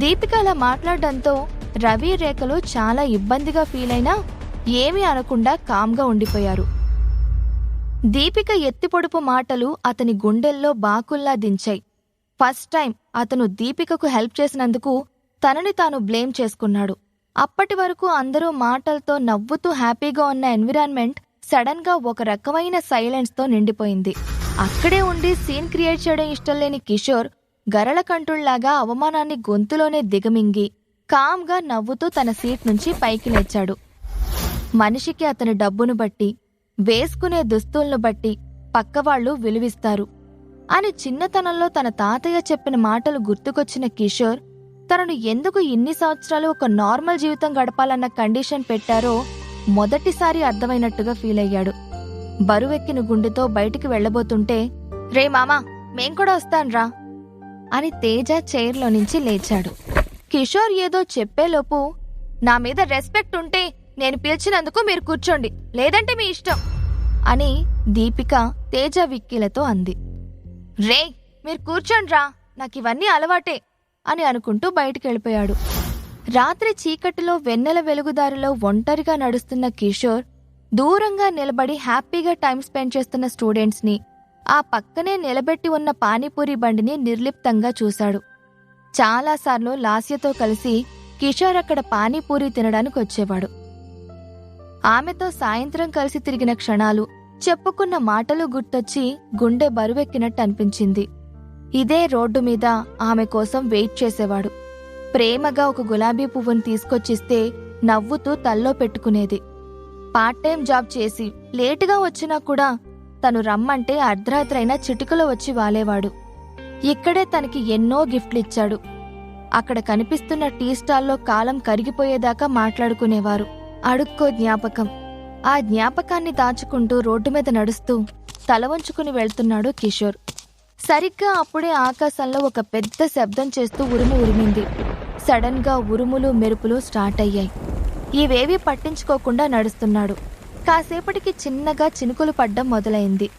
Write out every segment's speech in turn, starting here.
దీపిక అలా మాట్లాడడంతో రవి రేఖలు చాలా ఇబ్బందిగా ఫీల్ అయినా ఏమీ అనకుండా కామ్గా ఉండిపోయారు. దీపిక ఎత్తిపొడుపు మాటలు అతని గుండెల్లో బాకుల్లా దించాయి. ఫస్ట్ టైం అతను దీపికకు హెల్ప్ చేసినందుకు తనని తాను బ్లేమ్ చేసుకున్నాడు. అప్పటి వరకు అందరూ మాటలతో నవ్వుతూ హ్యాపీగా ఉన్న ఎన్విరాన్మెంట్ సడన్గా ఒక రకమైన సైలెన్స్తో నిండిపోయింది. అక్కడే ఉండి సీన్ క్రియేట్ చేయడం ఇష్టం లేని కిషోర్ గరళకంఠుళ్ళాగా అవమానాన్ని గొంతులోనే దిగమింగి కామ్గా నవ్వుతూ తన సీట్ నుంచి పైకి లేచాడు. మనిషికి అతని డబ్బును బట్టి వేసుకునే దుస్తులను బట్టి పక్కవాళ్ళు విలువిస్తారు. అని చిన్నతనంలో తన తాతయ్య చెప్పిన మాటలు గుర్తుకొచ్చిన కిషోర్ తనను ఎందుకు ఇన్ని సంవత్సరాలు ఒక నార్మల్ జీవితం గడపాలన్న కండిషన్ పెట్టారో మొదటిసారి అర్థమైనట్టుగా ఫీల్ అయ్యాడు. బరువెక్కిన గుండెతో బయటికి వెళ్ళబోతుంటే రే మామా మేం కూడా వస్తాన్రా. అని తేజ చైర్లో నుంచి లేచాడు. కిషోర్ ఏదో చెప్పేలోపు నా మీద రెస్పెక్ట్ ఉంటే నేను పిలిచినందుకు మీరు కూర్చోండి. లేదంటే మీ ఇష్టం. అని దీపిక తేజ విక్కీలతో అంది. రే మీరు కూర్చోండ్రా. నాకివన్నీ అలవాటే అని అనుకుంటూ బయటికెళ్ళిపోయాడు. రాత్రి చీకటిలో వెన్నెల వెలుగుదారిలో ఒంటరిగా నడుస్తున్న కిషోర్ దూరంగా నిలబడి హ్యాపీగా టైం స్పెండ్ చేస్తున్న స్టూడెంట్స్ని ఆ పక్కనే నిలబెట్టి ఉన్న పానీపూరి బండిని నిర్లిప్తంగా చూశాడు. చాలాసార్లు లాస్యతో కలిసి కిషోర్ అక్కడ పానీపూరి తినడానికి వచ్చేవాడు. ఆమెతో సాయంత్రం కలిసి తిరిగిన క్షణాలు చెప్పుకున్న మాటలు గుర్తొచ్చి గుండె బరువెక్కినట్టు అనిపించింది. ఇదే రోడ్డు మీద ఆమె కోసం వెయిట్ చేసేవాడు. ప్రేమగా ఒక గులాబీ పువ్వును తీసుకొచ్చిస్తే నవ్వుతూ తల్లో పెట్టుకునేది. పార్ట్ టైం జాబ్ చేసి లేటుగా వచ్చినా కూడా తను రమ్మంటే అర్ధరాత్రైనా చిటికలో వచ్చి వాలేవాడు. ఇక్కడే తనకి ఎన్నో గిఫ్ట్లిచ్చాడు. అక్కడ కనిపిస్తున్న టీ స్టాల్లో కాలం కరిగిపోయేదాకా మాట్లాడుకునేవారు. అడుక్కో జ్ఞాపకం. ఆ జ్ఞాపకాన్ని దాచుకుంటూ రోడ్డు మీద నడుస్తూ తల వంచుకుని వెళ్తున్నాడు కిషోర్. సరిగ్గా అప్పుడే ఆకాశంలో ఒక పెద్ద శబ్దం చేస్తూ ఉరుము ఉరిమింది. సడన్గా ఉరుములు మెరుపులు స్టార్ట్ అయ్యాయి ఇవేవీ పట్టించుకోకుండా నడుస్తున్నాడు. కాసేపటికి చిన్నగా చినుకులు పడ్డం మొదలైంది.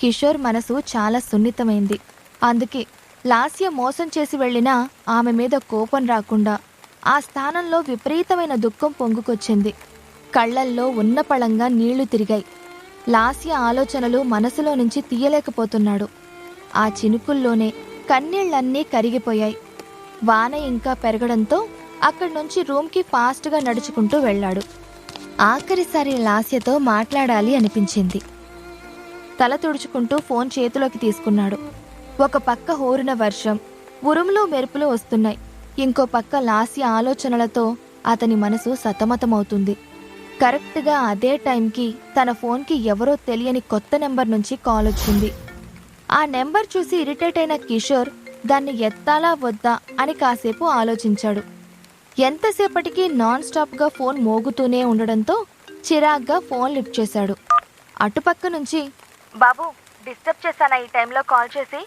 కిషోర్ మనసు చాలా సున్నితమైంది. అందుకే లాస్య మోసం చేసి వెళ్ళినా ఆమె మీద కోపం రాకుండా ఆ స్థానంలో విపరీతమైన దుఃఖం పొంగుకొచ్చింది. కళ్ళల్లో ఉన్నపళంగా నీళ్ళు తిరిగాయి. లాస్య ఆలోచనలు మనసులో నుంచి తీయలేకపోతున్నాడు. ఆ చినుకుల్లోనే కన్నీళ్ళన్నీ కరిగిపోయాయి. వాన ఇంకా పెరగడంతో అక్కడి నుంచి రూమ్కి ఫాస్ట్గా నడుచుకుంటూ వెళ్ళాడు. ఆఖరిసారి లాస్యతో మాట్లాడాలి అనిపించింది. తల తుడుచుకుంటూ ఫోన్ చేతిలోకి తీసుకున్నాడు. ఒక పక్క హోరిన వర్షం ఉరుములు మెరుపులు వస్తున్నాయి. ఇంకో పక్క లాస్య ఆలోచనలతో అతని మనసు సతమతమవుతుంది. కరెక్ట్గా అదే టైంకి తన ఫోన్కి ఎవరో తెలియని కొత్త నెంబర్ నుంచి కాల్ వచ్చింది. ఆ నెంబర్ చూసి ఇరిటేట్ అయిన కిషోర్ దాన్ని ఎత్తాలా వద్దా అని కాసేపు ఆలోచించాడు. ఎంతసేపటికి నాన్ స్టాప్గా ఫోన్ మోగుతూనే ఉండడంతో చిరాగ్గా ఫోన్ లిఫ్ట్ చేశాడు. అటుపక్క నుంచి బాబు డిస్టర్బ్ చేశానా ఈ టైంలో కాల్ చేసి?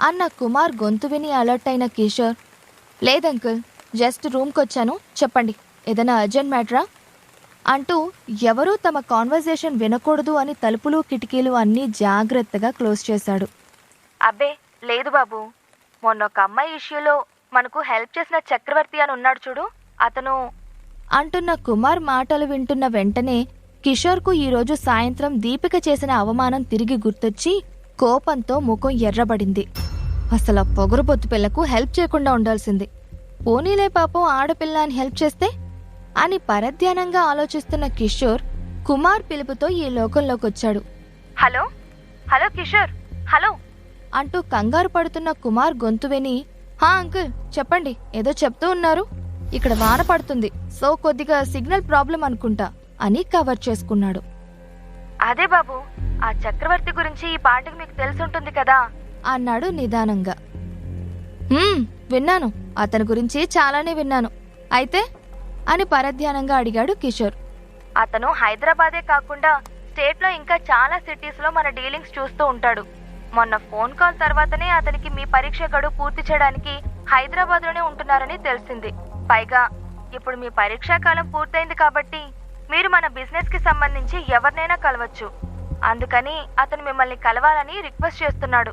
అన్న కుమార్ గొంతు విని అలర్ట్ అయిన కిషోర్ లేదంకుల్ జస్ట్ రూమ్కి వచ్చాను చెప్పండి ఏదైనా అర్జెంట్ మ్యాటరా? అంటూ ఎవరూ తమ కాన్వర్జేషన్ వినకూడదు అని తలుపులు కిటికీలు అన్నీ జాగ్రత్తగా క్లోజ్ చేశాడు. అబ్బే లేదు బాబు. మొన్న ఒక అమ్మాయి ఇష్యూలో మనకు హెల్ప్ చేసిన చక్రవర్తి అని ఉన్నాడు చూడు అతను అంటున్న కుమార్ మాటలు వింటున్న వెంటనే కిషోర్కు ఈరోజు సాయంత్రం దీపిక చేసిన అవమానం తిరిగి గుర్తొచ్చి కోపంతో ముఖం ఎర్రబడింది. అసలు ఆ పొగరుబొత్తు పిల్లకు హెల్ప్ చేయకుండా ఉండాల్సింది. పోనీలే పాపం ఆడపిల్ల అని హెల్ప్ చేస్తే? అని పరధ్యానంగా ఆలోచిస్తున్న కిషోర్ కుమార్ పిలుపుతో ఈ లోకంలోకి వచ్చాడు హలో? హలో కిషోర్? హలో? అంటూ కంగారు పడుతున్న కుమార్ గొంతు విని హా అంకుల్ చెప్పండి. ఏదో చెప్తూ ఉన్నారు. ఇక్కడ వాన పడుతుంది. సో కొద్దిగా సిగ్నల్ ప్రాబ్లం అనుకుంటా అని కవర్ చేసుకున్నాడు. అదే బాబు ఆ చక్రవర్తి గురించి ఈ పాటకు మీకు తెలుసుంటుంది కదా అన్నాడు నిదానంగా. "హ్మ్, విన్నాను. అతని గురించి చాలానే విన్నాను. అయితే? అని పరధ్యానంగా అడిగాడు కిషోర్. అతను హైదరాబాదే కాకుండా స్టేట్లో ఇంకా చాలా సిటీస్లో మన డీలింగ్స్ చూస్తూ ఉంటాడు. మొన్న ఫోన్ కాల్ తర్వాతనే అతనికి మీ పరీక్ష గడువు పూర్తి చేయడానికి హైదరాబాద్లోనే ఉంటున్నారని తెలిసింది. పైగా ఇప్పుడు మీ పరీక్షా కాలం పూర్తయింది కాబట్టి మీరు మన బిజినెస్కి సంబంధించి ఎవరినైనా కలవచ్చు. అందుకని అతను మిమ్మల్ని కలవాలని రిక్వెస్ట్ చేస్తున్నాడు.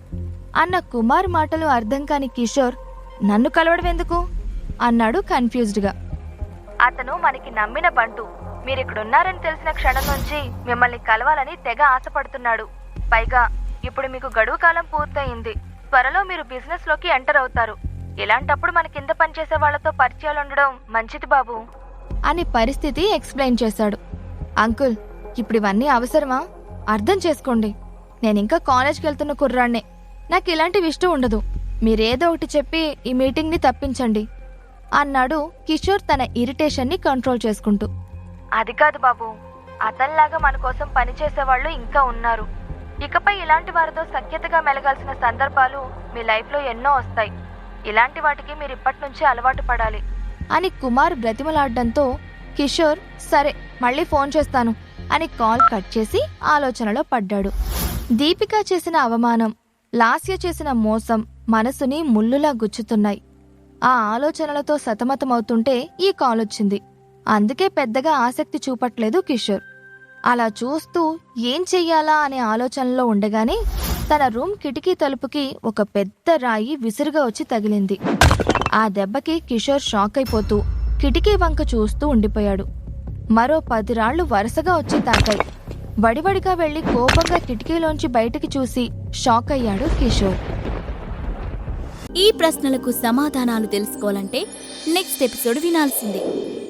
అన్న కుమార్ మాటలు అర్థం కాని కిషోర్ నన్ను కలవడం ఎందుకు? అన్నాడు కన్ఫ్యూజ్డ్గా. అతను మనకి నమ్మిన బంటు మీరిక్కడున్నారని తెలిసిన క్షణం నుంచి మిమ్మల్ని కలవాలని తెగ ఆశపడుతున్నాడు. పైగా ఇప్పుడు మీకు గడువు కాలం పూర్తయింది. త్వరలో మీరు బిజినెస్లోకి ఎంటర్ అవుతారు. ఇలాంటప్పుడు మన కింద పనిచేసే వాళ్ళతో పరిచయాలు ఉండడం మంచిది బాబు. అని పరిస్థితి ఎక్స్ప్లెయిన్ చేశాడు. అంకుల్ ఇప్పుడు ఇవన్నీ అవసరమా? అర్థం చేసుకోండి. నేను ఇంకా కాలేజ్కి వెళ్తున్న కుర్రాన్నే నాకు ఇలాంటివి ఇష్టం ఉండదు. మీరేదో ఒకటి చెప్పి ఈ మీటింగ్ని తప్పించండి. అన్నాడు కిషోర్ తన ఇరిటేషన్ని కంట్రోల్ చేసుకుంటూ. అది కాదు బాబు. అతనిలాగా మన కోసం పనిచేసే వాళ్ళు ఇంకా ఉన్నారు. ఇకపై ఇలాంటి వారితో సఖ్యతగా మెలగాల్సిన సందర్భాలు మీ లైఫ్లో ఎన్నో వస్తాయి. ఇలాంటి వాటికి మీరు ఇప్పటి నుంచే అలవాటు పడాలి. అని కుమార్ బ్రతిమలాడడంతో కిషోర్ సరే మళ్ళీ ఫోన్ చేస్తాను అని కాల్ కట్ చేసి ఆలోచనలో పడ్డాడు. దీపిక చేసిన అవమానం లాస్య చేసిన మోసం మనసుని ముల్లులా గుచ్చుతున్నాయి. ఆ ఆలోచనలతో సతమతమవుతుంటే ఈ కాల్ వచ్చింది అందుకే పెద్దగా ఆసక్తి చూపట్లేదు కిషోర్. అలా చూస్తూ ఏం చెయ్యాలా అనే ఆలోచనలో ఉండగానే తన రూమ్ కిటికీ తలుపుకి ఒక పెద్ద రాయి విసురుగా వచ్చి తగిలింది. ఆ దెబ్బకి కిషోర్ షాక్ అయిపోతూ కిటికీ వంక చూస్తూ ఉండిపోయాడు. మరో పది రాళ్ళు వరుసగా వచ్చి తాకాయి. వడివడిగా వెళ్ళి కోపంగా కిటికీలోంచి బయటికి చూసి షాక్ అయ్యాడు కిషోర్. ఈ ప్రశ్నలకు సమాధానాలు తెలుసుకోవాలంటే నెక్స్ట్ ఎపిసోడ్ వినాల్సిందే.